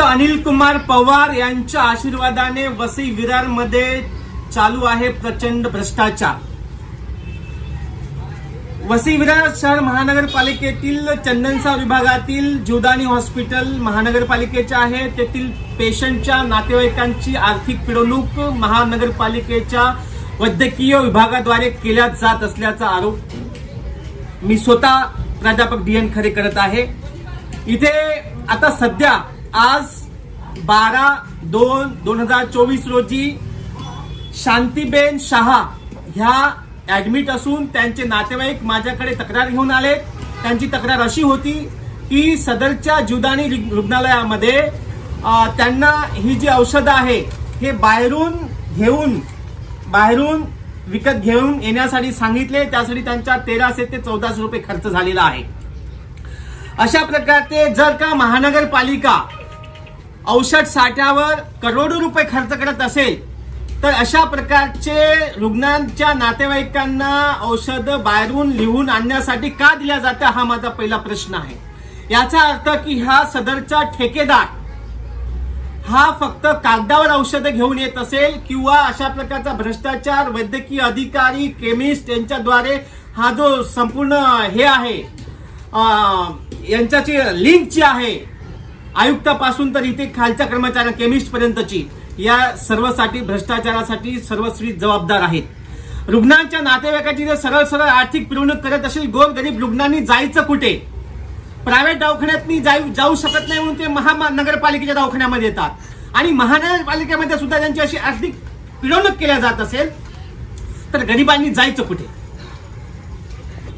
अनिल कुमार पवार यांच्या आशीर्वादाने वसई विरारमध्ये चालू आहे प्रचंड भ्रष्टाचार. वसई विरार शहर महानगरपालिकेतील चंदनसा विभागातील जीवदानी हॉस्पिटल महानगरपालिकेचे आहे. तेथील पेशंटच्या नातेवाईकांची आर्थिक पिळवणूक महानगरपालिकेच्या वैद्यकीय विभागाद्वारे केल्या जात असल्याचा आरोप मी स्वतः प्राध्यापक डी एन खरे करत आहे. इथे आता सध्या आज बारा दोन दोन हजार चोवीस रोजी शांतीबेन शहा ह्या ऍडमिट असून त्यांचे नातेवाईक माझ्याकडे तक्रार घेऊन आले. त्यांची तक्रार अशी होती की सदरच्या जुदानी रुग्णालयामध्ये त्यांना ही जी औषधं आहे हे बाहेरून घेऊन बाहेरून विकत घेऊन येण्यासाठी सांगितले. त्यासाठी त्यांच्या तेराशे ते चौदाशे रुपये खर्च झालेला आहे. अशा प्रकारचे जर का महानगरपालिका औषध साठ्यावर करोडो रुपये खर्च करत असेल तर अशा प्रकारचे रुग्णांच्या नातेवाईकांना औषध बाहेरून लिहून आणण्यासाठी का दिल्या जातं हा माझा पहिला प्रश्न आहे. याचा अर्थ की हा सदरचा ठेकेदार हा फक्त कागदावर औषधं घेऊन येत असेल किंवा अशा प्रकारचा भ्रष्टाचार वैद्यकीय अधिकारी केमिस्ट यांच्याद्वारे हा जो संपूर्ण हे आहे यांच्याची लिंक जी आहे आयुक्तापासून तर इथे खालच्या कर्मचाऱ्या केमिस्ट पर्यंतची. या सर्वसाठी भ्रष्टाचारासाठी सर्वस्वी जबाबदार आहेत. रुग्णांच्या नातेवाईकाची जर सरळ सरळ आर्थिक पिळवणूक करत असेल गोरगरीब रुग्णांनी जायचं कुठे? प्रायव्हेट दवाखान्यात जाऊ जाऊ शकत नाही म्हणून ते महानगरपालिकेच्या दवाखान्यामध्ये येतात. आणि महानगरपालिकेमध्ये सुद्धा त्यांची अशी आर्थिक पिळवणूक केल्या जात असेल तर गरिबांनी जायचं कुठे?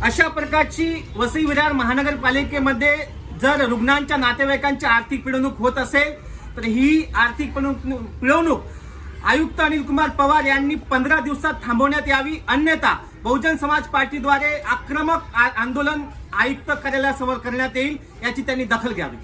अशा प्रकारची वसई विरार महानगरपालिकेमध्ये जर रुग्णांच्या नातेवाईकांची आर्थिक पिळवणूक होत असेल तर ही आर्थिक पिळवणूक पिळवणूक आयुक्त अनिल कुमार पवार यांनी पंधरा दिवसात थांबवण्यात यावी. अन्यथा बहुजन समाज पार्टीद्वारे आक्रमक आ- आंदोलन आयुक्त कार्यालयासमोर करण्यात येईल याची त्यांनी दखल घ्यावी.